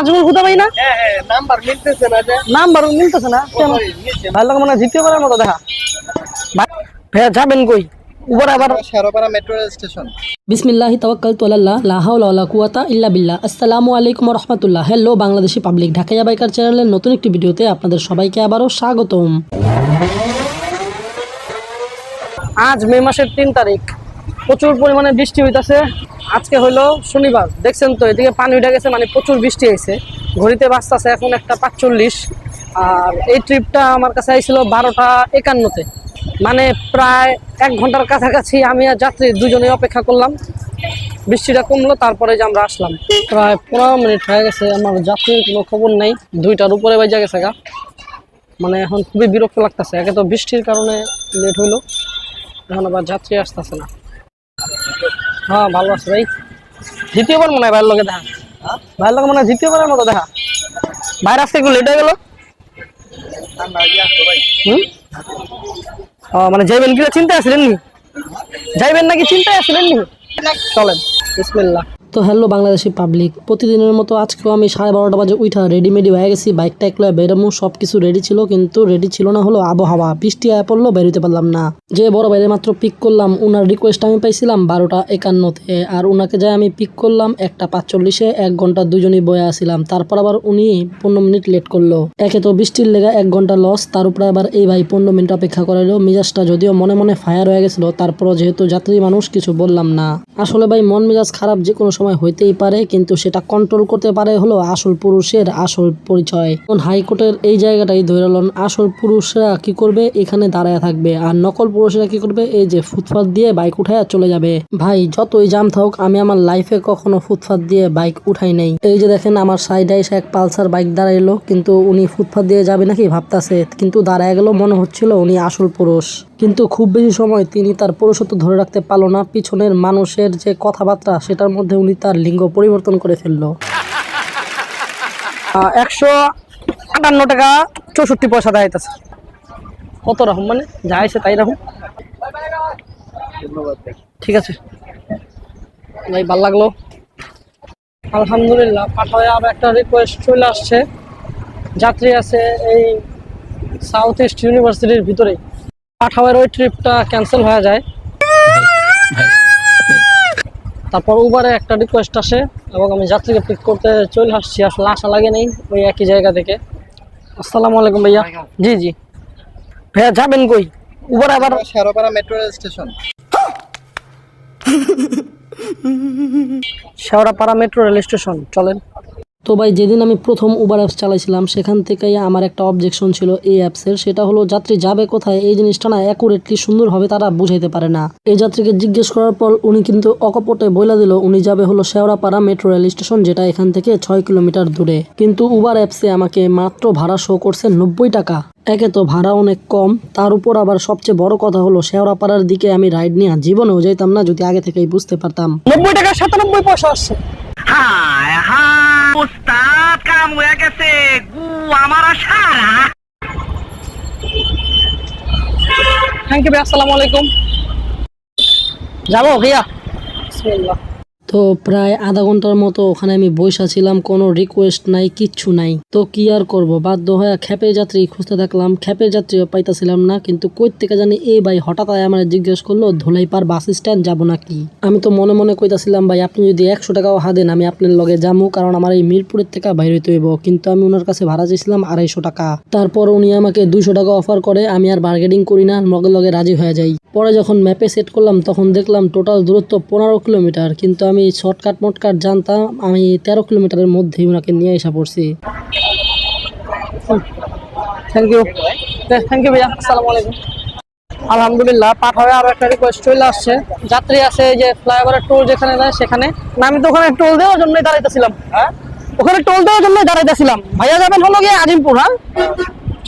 নাজমুল হুদা ভাই না? হ্যাঁ হ্যাঁ নাম্বার মিলতেছে না যে। নাম্বার মিলতেছে না লোক মানে দ্বিতীয়বারের মতো দেখা। ভাই যাবেন কই? উপর আবার শেরোপাড়া মেট্রো রেল স্টেশন বিসমিল্লাহি তাওয়াক্কালতু আলাল্লাহ লা হাওলা ওয়ালা কুওয়াতা ইল্লা বিল্লাহ। আসসালামু আলাইকুম ওয়া রাহমাতুল্লাহ। Hello Bangladeshi public Dhakaiya biker চ্যানেলের নতুন একটি ভিডিওতে আপনাদের সবাইকে আবারও স্বাগতম। আজ মে মাসের তিন তারিখ। প্রচুর পরিমাণে বৃষ্টি হইতাছে। আজকে হলো শনিবার। দেখছেন তো, এদিকে পানি উঠে গেছে মানে প্রচুর বৃষ্টি হয়েছে। ঘড়িতে বাঁচতেছে এখন একটা পাঁচচল্লিশ। আর এই ট্রিপটা আমার কাছে আইছিল বারোটা একান্নতে। মানে প্রায় এক ঘণ্টার কাছাকাছি আমি আর যাত্রী দুজনে অপেক্ষা করলাম। বৃষ্টিটা কমলো, তারপরে যে আমরা আসলাম। প্রায় পনেরো মিনিট হয়ে গেছে, আমার যাত্রীর কোনো খবর নেই। দুইটার উপরে বাজা গেছে গা। মানে এখন খুবই বিরক্ত লাগতেছে। একে তো বৃষ্টির কারণে লেট হইল। এখন আবার যাত্রী আসতেছে না। হ্যাঁ ভালো আছে ভাই? দ্বিতীয়বার মনে হয় ভাইয়ের লোকে দেখা? ভাইয়ের লোকে মনে হয় দ্বিতীয়বারের মতো দেখা। ভাইয়ের আজকে একটু লেট হয়ে গেল। হুম? মানে যাইবেন কি চিন্তা আসলেন নি যাইবেন নাকি চিন্তায় আসলেন নি চলেন বিসমিল্লাহ। তো হ্যালো বাংলাদেশি পাবলিক প্রতিদিনের মতো আজকেও আমি সাড়ে বারোটা বাজে উঠা রেডিমেডি হয়ে গেছি বাইকটা একলা বেরোমো সব কিছু রেডি ছিল কিন্তু রেডি ছিল না হলো আবহাওয়া, বৃষ্টি আয় পড়ল, বেরোতে পারলাম না। যে বড় বাইরে মাত্র পিক করলাম ওনার রিকোয়েস্ট আমি পাইছিলাম বারোটা একান্নতে, আর ওনাকে যাই আমি পিক করলাম একটা পাঁচচল্লিশে, এক ঘণ্টা দুজনই বয়ে আসছিলাম তারপর আবার উনি পনেরো মিনিট লেট করল। একে তো বৃষ্টির লেগা এক ঘণ্টা লস তার উপরে আবার এই ভাই পনেরো মিনিট অপেক্ষা করাইলো, মিজাজটা যদিও মনে মনে ফায়ার হয়ে গেছিল, তারপরও যেহেতু যাত্রী মানুষ, কিছু বললাম না। আসলে ভাই মন মেজাজ খারাপ যে কোনো সময় হইতেই পারে, কিন্তু সেটা কন্ট্রোল করতে পারে হলো আসল পুরুষের আসল পরিচয়। এখন হাইকোর্টের এই জায়গাটাই ধরে আসল পুরুষরা কি করবে? এখানে দাঁড়ায় থাকবে। আর নকল পুরুষরা কি করবে? এই যে ফুটপাথ দিয়ে বাইক উঠায় চলে যাবে। ভাই, যতই জাম থাকুক, আমি আমার লাইফে কখনো ফুটপাথ দিয়ে বাইক উঠাই নাই। এই যে দেখেন, আমার সাইডে এসে এক পালসার বাইক দাঁড়াইলো, কিন্তু উনি ফুটপাথ দিয়ে যাবে নাকি ভাবতাছে, কিন্তু দাঁড়ায় গেল, মনে হচ্ছিল উনি আসল পুরুষ। কিন্তু খুব বেশি সময় তিনি তার পুরুষত্ব ধরে রাখতে পারল না। পিছনের মানুষের যে কথাবার্তা, সেটার মধ্যে উনি তার লিঙ্গ পরিবর্তন করে ফেলল। একশো আটান্ন টাকা চৌষট্টি পয়সা আছে কত রকম মানে? যা আছে তাই রকম ঠিক আছে। ভাই, ভালো লাগল। আলহামদুলিল্লাহ, পাঠায় আরও একটা রিকোয়েস্ট চলে আসছে। যাত্রী আছে এই সাউথ ইস্ট ইউনিভার্সিটির ভিতরে পাঠাওয়ের ওই ট্রিপটা ক্যান্সেল হয়ে যায়। তারপর উবারে একটা রিকোয়েস্ট আসে এবং আমি যাত্রীকে পিক করতে চলে আসছি আসলে আশা লাগে নেই ওই একই জায়গা থেকে। আসসালামু আলাইকুম ভাইয়া। জি জি। ভাইয়া যাবেন কই? উবার আবার Shewrapara metro rail station Shewrapara metro rail station চলেন। তো ভাই, যেদিন আমি প্রথম উবার অ্যাপস চালাইছিলাম, সেখান থেকেই আমার একটা অবজেকশন ছিল এই অ্যাপসের সেটা হলো, যাত্রী যাবে কোথায়, এই জিনিসটা না অ্যাকুরেটলি সুন্দরভাবে তারা বুঝাইতে পারে না। এই যাত্রীকে জিজ্ঞেস করার পর উনি কিন্তু অকপটে বইলা দিল, উনি যাবে হলো শেওড়াপাড়া মেট্রো রেল স্টেশন যেটা এখান থেকে ছয় কিলোমিটার দূরে। কিন্তু উবার অ্যাপসে আমাকে মাত্র ভাড়া শো করছে নব্বই টাকা। একে তো ভাড়া অনেক কম, তার উপর আবার সবচেয়ে বড় কথা হলো, শেওড়াপাড়ার দিকে আমি রাইড নিয়ে জীবনেও যাইতাম না, যদি আগে থেকেই বুঝতে পারতাম। নব্বই টাকা সাতানব্বই পয়সা আসছে। হায় হায় উস্তাদ কাম হয়ে গেছে। গু আমার সারা থ্যাংক ইউ ভাই আসসালামু আলাইকুম। যাব ভাইয়া? বিসমিল্লাহ। তো প্রায় আধা ঘণ্টার মতো ওখানে আমি বসা ছিলাম কোনো রিকোয়েস্ট নাই, কিচ্ছু নাই। তো কি আর করব? বাধ্য হয়ে খ্যাপের যাত্রী খুঁজতে থাকলাম খ্যাপের যাত্রীও পাইতাছিলাম না, কিন্তু কই থেকে জানি এই ভাই হঠাৎ আমার জিজ্ঞেস করল ধোলাইপার বাস স্ট্যান্ড যাব নাকি? আমি তো মনে মনে কইতাছিলাম, ভাই, আপনি যদি একশো টাকাও হাদেন আমি আপনার লগে যাব কারণ আমার এই মিরপুরের থেকে বাইরে হইব। কিন্তু আমি ওনার কাছে ভাড়া চাইছিলাম আড়াইশো টাকা। তারপর উনি আমাকে দুইশো টাকা অফার করে, আমি আর বার্গেনিং করি না, লগে লগে রাজি হয়ে যাই। পরে যখন ম্যাপে সেট করলাম, তখন দেখলাম টোটাল দূরত্ব পনেরো কিলোমিটার, কিন্তু আমি শর্টকাট মটকাট জানতাম, আমি তেরো কিলোমিটারের মধ্যেই ওনাকে নিয়ে এসে পড়ছি। থ্যাংক ইউ থ্যাংক ইউ ভাইয়া, আসসালামু আলাইকুম। আলহামদুলিল্লাহ পাঠাবে আরও একটা রিকোয়েস্ট চলে আসছে। যাত্রী আছে যে ফ্লাইওভারের টোল যেখানে দেয় সেখানে। আমি তো ওখানে টোল দেওয়ার জন্যই দাঁড়াইতেছিলাম। হ্যাঁ? ওখানে টোল দেওয়ার জন্যই দাঁড়াইতেছিলাম। ভাইয়া যাবেন হলো গিয়ে আজিমপুর হ্যাঁ?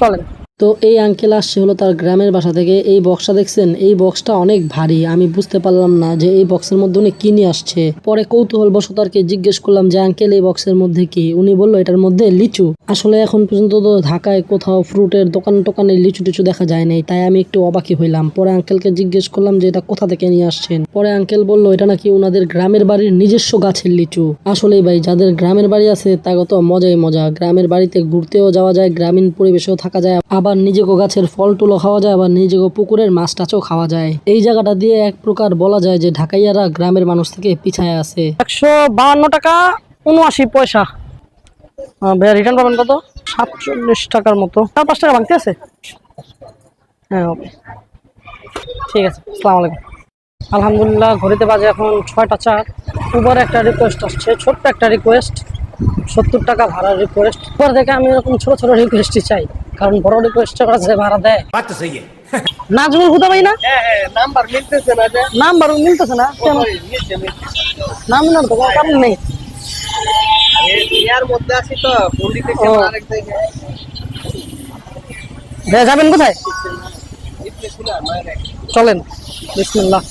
চলেন। তো এই আঙ্কেল আসছে হলো তার গ্রামের বাসা থেকে। এই বক্সটা দেখছেন? এই বক্সটা অনেক ভারী। আমি বুঝতে পারলাম না যে এই বক্সের মধ্যে উনি কি নিয়ে আসছে। পরে কৌতূহল বশত আর কি জিজ্ঞেস করলাম যে আঙ্কেল এই বক্সের মধ্যে কি? উনি বলল, এটার মধ্যে লিচু। আসলে এখন পর্যন্ত তো ঢাকায় কোথাও ফ্রুটের দোকান টোকানে লিচু টিচু দেখা যায় নাই, তাই আমি একটু অবাকি হইলাম। পরে আঙ্কেলকে জিজ্ঞেস করলাম যে, এটা কোথা থেকে নিয়ে আসছেন? পরে আঙ্কেল বলল, এটা নাকি ওনাদের গ্রামের বাড়ির নিজস্ব গাছের লিচু। আসলেই ভাই, যাদের গ্রামের বাড়ি আছে তা তো মজাই মজা। গ্রামের বাড়িতে ঘুরতেও যাওয়া যায়, গ্রামীণ পরিবেশেও থাকা যায়। আবার নিজেকে গাছের ফল টুলো খাওয়া যায়, আবার নিজেকে পুকুরের মাছ টাছও খাওয়া যায়। এই জায়গাটা দিয়ে এক প্রকার বলা যায় যে ঢাকাইয়ারা গ্রামের মানুষ থেকে পিছায় আছে একশো বাহান্ন টাকা, উনআশি পয়সা। ভাইয়া রিটার্ন পাবেন কত? সাতচল্লিশ টাকার মতো। চার পাঁচ টাকা ভাঙতে আছে? হ্যাঁ ওকে ঠিক আছে, আসসালামু আলাইকুম। আলহামদুলিল্লাহ, ঘড়িতে বাজে এখন ছয়টা চার। উবার একটা রিকোয়েস্ট আসছে, ছোট্ট একটা রিকোয়েস্ট সত্তর টাকা ভাড়ার রিকোয়েস্ট উবার থেকে আমি এরকম ছোটো ছোটো রিকোয়েস্টই চাই। কারণ বড় করেছে ভাড়া দেয়। সেই নাজমুল হুদা ভাই না? হ্যাঁ, হ্যাঁ, নাম্বার মিলতেছে না নাম্বার মিলতেছে না কেন? নাম না তো নেই। ইয়ার মধ্যে আছি তো আরেক জায়গায়? যাবেন কোথায়? চলেন। বিসমিল্লাহ।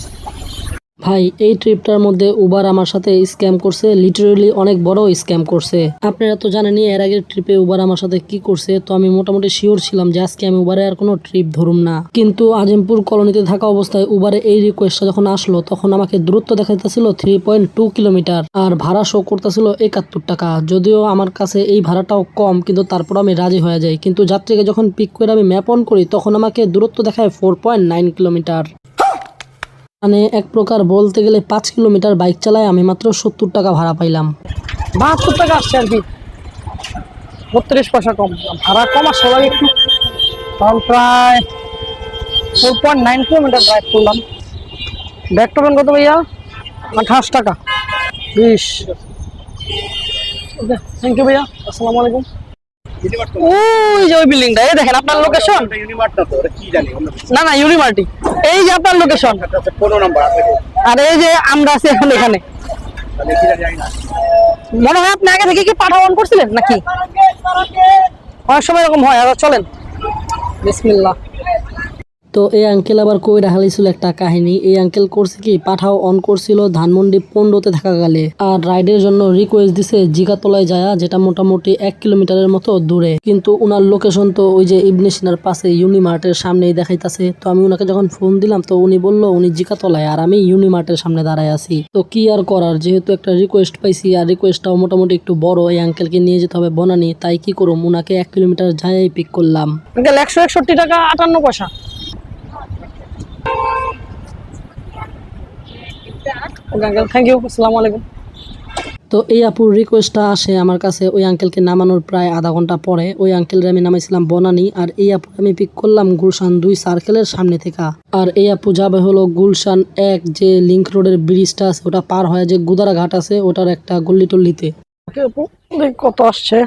ভাই, এই ট্রিপটার মধ্যে উবার আমার সাথে স্ক্যাম করছে লিটারেলি অনেক বড় স্ক্যাম করছে। আপনারা তো জানেনই, এর আগের ট্রিপে উবার আমার সাথে কি করছে, তো আমি মোটামুটি শিওর ছিলাম যে আজকে আমি উবারে আর কোনো ট্রিপ ধরুম না। কিন্তু আজিমপুর কলোনিতে থাকা অবস্থায় উবারে এই রিকোয়েস্টটা যখন আসলো, তখন আমাকে দূরত্ব দেখাইতেছিল থ্রি পয়েন্ট টু কিলোমিটার আর ভাড়া শো করতেছিল একাত্তর টাকা। যদিও আমার কাছে এই ভাড়াটাও কম, কিন্তু তারপর আমি রাজি হয়ে যাই। কিন্তু যাত্রীকে যখন পিক করে আমি ম্যাপ অন করি, তখন আমাকে দূরত্ব দেখায় ফোর পয়েন্ট নাইন কিলোমিটার মানে এক প্রকার বলতে গেলে পাঁচ কিলোমিটার বাইক চালায়, আমি মাত্র সত্তর টাকা ভাড়া পাইলাম। বাহাত্তর টাকা আসছে আর কি। বত্রিশ পয়সা কম। ভাড়া কম আর সবাই একটু। তখন প্রায় four point nine kilometre drive করলাম। ব্যাক টোকেন কত ভাইয়া? আঠাশ টাকা। বিশ। থ্যাংক ইউ ভাইয়া। আসসালামু আলাইকুম। ওই যে ওই বিল্ডিংটা এই দেখেন আপনার লোকেশন ইউনিভার্সটা তো ওরা কি জানি না না ইউনিভার্সিটি এই যে আপনার লোকেশন কোনো নাম্বার আছে আর এই যে আমরা আছি এখন মনে হয় আপনি আগে থেকে কি পাঠা অন করছিলেন নাকি? অনেক সময় এরকম হয় আর চলেন। বিসমিল্লাহ। তো এই আঙ্কেল আবার কই রাখালিছিল একটা কাহিনী। এই আঙ্কেল করছে কি, পাঠাও অন করছিল, ধানমন্ডি পনেরোতে থাকাকালে আর রাইডের জন্য রিকোয়েস্ট দিছে জিগাতলায় যায়, যেটা মোটামুটি এক কিলোমিটারের মতো দূরে। কিন্তু উনার লোকেশন তো ওই যে ইবনে সিনার পাশে ইউনিমার্টের সামনেই দেখাইতাছে। তো আমি ওনাকে যখন ফোন দিলাম, তো উনি বলল, উনি জিকাতলায় আর আমি ইউনিমার্টের সামনে দাঁড়ায় আছি। তো কি আর করার? যেহেতু একটা রিকোয়েস্ট পাইছি, আর রিকোয়েস্টটাও মোটামুটি একটু বড়। এই আঙ্কেলকে নিয়ে যেতে হবে বনানি, তাই কি করুম? উনাকে এক কিলোমিটার যাই পিক করলাম। আঙ্কেল একশো একষট্টি টাকা আটান্ন পয়সা। আঙ্কেল থ্যাংক ইউ আসসালামু আলাইকুম তো এই আপুর রিকোয়েস্টটা আসে আমার কাছে ওই আঙ্কেলকে নামানোর প্রায় আধা ঘণ্টা পরে। ওই আঙ্কেলের আমি নামাইছিলাম বনানি আর এই আপু আমি পিক করলাম গুলশান দুই সার্কেলের সামনে থেকে। আর এই আপু যাবে হলো গুলশান এক যে লিংক রোডের ব্রিজটা আছে ওটা পার হয়ে যে গুদারা ঘাট আছে ওটার একটা গল্লি টল্লিতে। কত আসছে।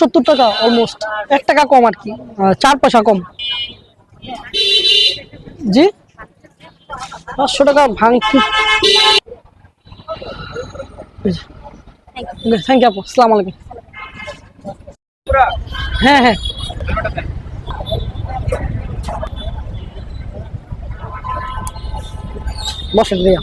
সত্তর টাকা অলমোস্ট এক টাকা কম আর কি চার পয়সা কম। জি? পাঁচশো টাকা ভাঙছি থ্যাংক ইউ আপু আসসালাম আলাইকুম। হ্যাঁ হ্যাঁ। বসে ভাইয়া।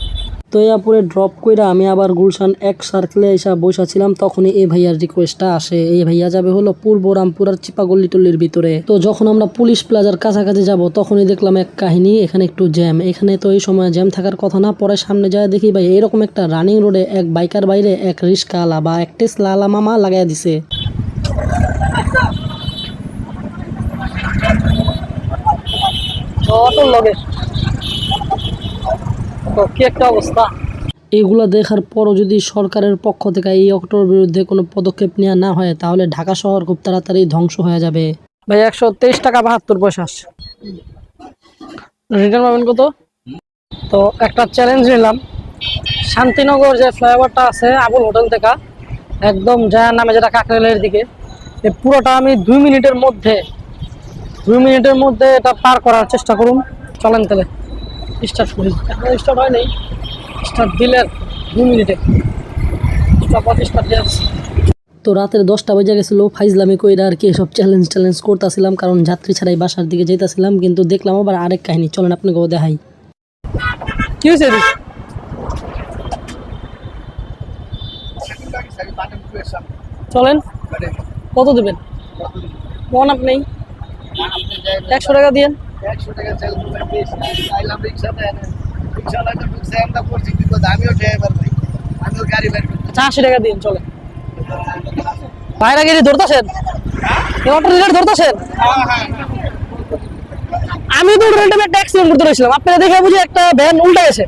তো এই আপুরে ড্রপ কইরা আমি আবার গুলশান এক সার্কেলে এসে বসা ছিলাম, তখনই এই ভাইয়ার রিকোয়েস্টটা আসে। এই ভাইয়া যাবে হলো পূর্ব রামপুর আর চিপাগল্লি টল্লির ভিতরে। তো যখন আমরা পুলিশ প্লাজার কাছাকাছি যাব, তখনই দেখলাম এক কাহিনী, এখানে একটু জ্যাম এখানে তো এই সময় জ্যাম থাকার কথা না, পরে সামনে যায় দেখি ভাই, এরকম একটা রানিং রোডে এক বাইকার বাইরে এক রিস্কা আলা বা এক টেসলা আলা মামা লাগাই দিছে। অটোর লগে। তো কি একটা অবস্থা? এগুলা দেখার পরও যদি সরকারের পক্ষ থেকে এই অক্টোর বিরুদ্ধে কোনো পদক্ষেপ নেওয়া না হয় তাহলে ঢাকা শহর খুব তাড়াতাড়ি ধ্বংস হয়ে যাবে। ভাই একশো তেইশ টাকা বাহাত্তর পয়সা আসছে রিটার্ন পাবেন কত? তো একটা চ্যালেঞ্জ নিলাম। শান্তিনগর যে ফ্লাইওভারটা আছে আবুল হোটেল থেকে একদম জায়ার নামে যেটা কাকরাইলের দিকে এই পুরোটা আমি দুই মিনিটের মধ্যে দুই মিনিটের মধ্যে এটা পার করার চেষ্টা করুন। চলেন তাহলে। স্টার্ট করি। এখন স্টার্ট হয় নাই স্টার্ট দিলে দুই মিনিটে। স্টার্ট দিয়ে তো রাতের দশটা বেজে গেছিল ফাইজলামি কইরা আর কি সব চ্যালেঞ্জ চ্যালেঞ্জ করতেছিলাম কারণ যাত্রী ছাড়াই বাসার দিকে যেতেছিলাম কিন্তু দেখলাম আবার আরেক কাহিনী। চলেন আপনাকেও দেখাই। কি হয়েছে চলেন। কত দেবেন? মন আপনি একশো টাকা দিয়েন। একশো টাকা চাল আইলাম রিক্সাতে রিক্সাওয়ালাটা ঢুকছে আমরা পড়ছি বিপদ আমিও ড্রাইভার ভাই আমিও গাড়ি বের আশি টাকা দিন চলে ভাইরা গিয়ে ধরতেছেন অটো রিলেট ধরতেছেন? আমি তো রেলটা একটা অ্যাক্সিডেন্ট করতে রয়েছিলাম আপনারা দেখে বুঝি একটা ভ্যান উল্টে গেছে।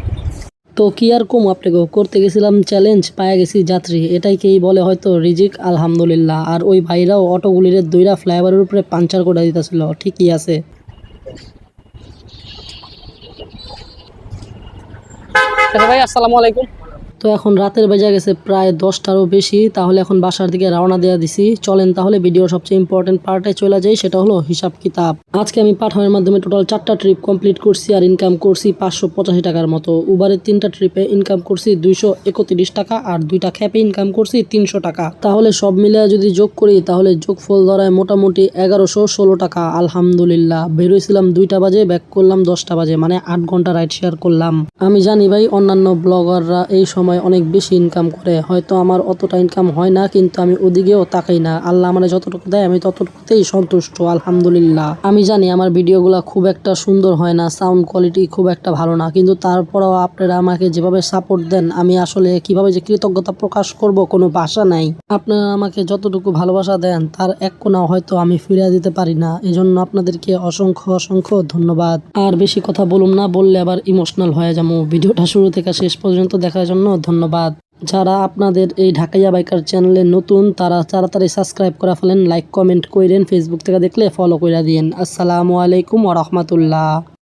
তো কি আর কম আপনাকে? করতে গেছিলাম চ্যালেঞ্জ পায়ে গেছি যাত্রী। এটাই কেই বলে হয়তো রিজিক আলহামদুলিল্লাহ। আর ওই ভাইরাও অটোগুলির দইরা ফ্লাইওভারের উপরে পাঞ্চার করে দিতেছিল। ঠিকই আছে। আসসালামু আলাইকুম। তো এখন রাতের বেজে গেছে প্রায় দশটারও বেশি, তাহলে এখন বাসার দিকে রওনা দেওয়া দিছি। চলেন তাহলে ভিডিওর সবচেয়ে ইম্পর্টেন্ট পার্টে চলে যাই, সেটা হলো হিসাব কিতাব। আজকে আমি পাঠানোর মাধ্যমে টোটাল চারটা ট্রিপ কমপ্লিট করছি আর ইনকাম করছি পাঁচশো পঁচাশি টাকার মতো। উবারের তিনটা ট্রিপে ইনকাম করছি দুইশো একত্রিশ টাকা আর দুইটা খ্যাপে ইনকাম করছি তিনশো টাকা। তাহলে সব মিলে যদি যোগ করি, তাহলে যোগফল ধরায় মোটামুটি এগারোশো ষোলো টাকা। আলহামদুলিল্লাহ, বেরোইছিলাম দুইটা বাজে ব্যাক করলাম দশটা বাজে মানে আট ঘণ্টা রাইড শেয়ার করলাম। আমি জানি ভাই, অন্যান্য ব্লগাররা এই সময় অনেক বেশি ইনকাম করে। হয়তো আমার অতটা ইনকাম হয় না, কিন্তু আমি ওদিকেও তাকাই না। আল্লাহ আমার যতটুকু দেয়, আমি ততটুকুতেই সন্তুষ্ট, আলহামদুলিল্লাহ। আমি জানি আমার ভিডিওগুলো খুব একটা সুন্দর হয় না সাউন্ড কোয়ালিটি খুব একটা ভালো না, কিন্তু তারপরেও আপনারা আমাকে যেভাবে সাপোর্ট দেন, আমি আসলে কীভাবে যে কৃতজ্ঞতা প্রকাশ করব কোনো ভাষা নাই। আপনারা আমাকে যতটুকু ভালোবাসা দেন, তার এক কোনা হয়তো আমি ফিরিয়ে দিতে পারি না। এজন্য আপনাদেরকে অসংখ্য অসংখ্য ধন্যবাদ। আর বেশি কথা বলুন না, বললে আবার ইমোশনাল হয়ে যাব। ভিডিওটা শুরু থেকে শেষ পর্যন্ত দেখার জন্য ধন্যবাদ। যারা আপনাদের এই ঢাকাইয়া বাইকার চ্যানেলে নতুন, তারা তাড়াতাড়ি সাবস্ক্রাইব করা ফেলেন, লাইক, কমেন্ট করেন ফেসবুক থেকে দেখলে ফলো করে দিন আসসালামু আলাইকুম ওরহমতুল্লাহ